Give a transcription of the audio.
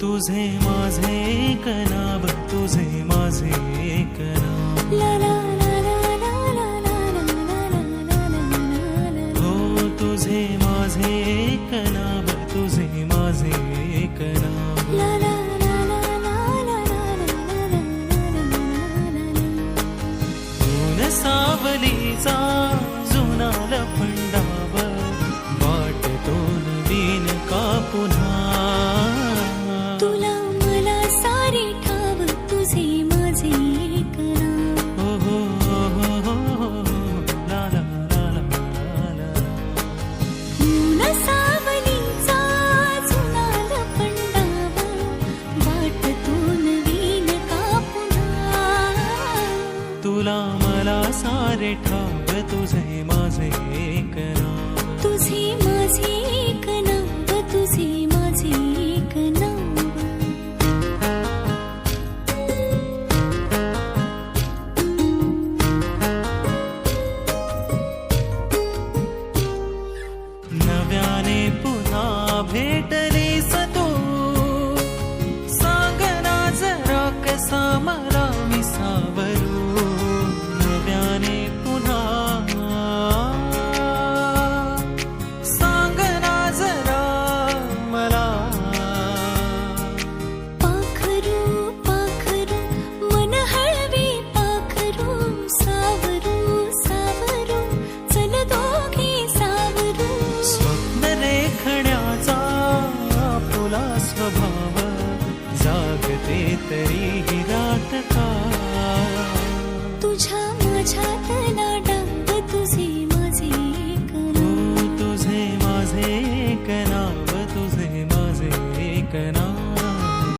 तुझे माझे कनाब तुझे माझे कनाब हो तुझे माझे कनाब तुझे माझे कनाब सावलीचा जुना लपंडा रे ठाव तुझे माझे करा तुझे माझे कना तुझे माझे कना नव्याने पुन्हा भेट sería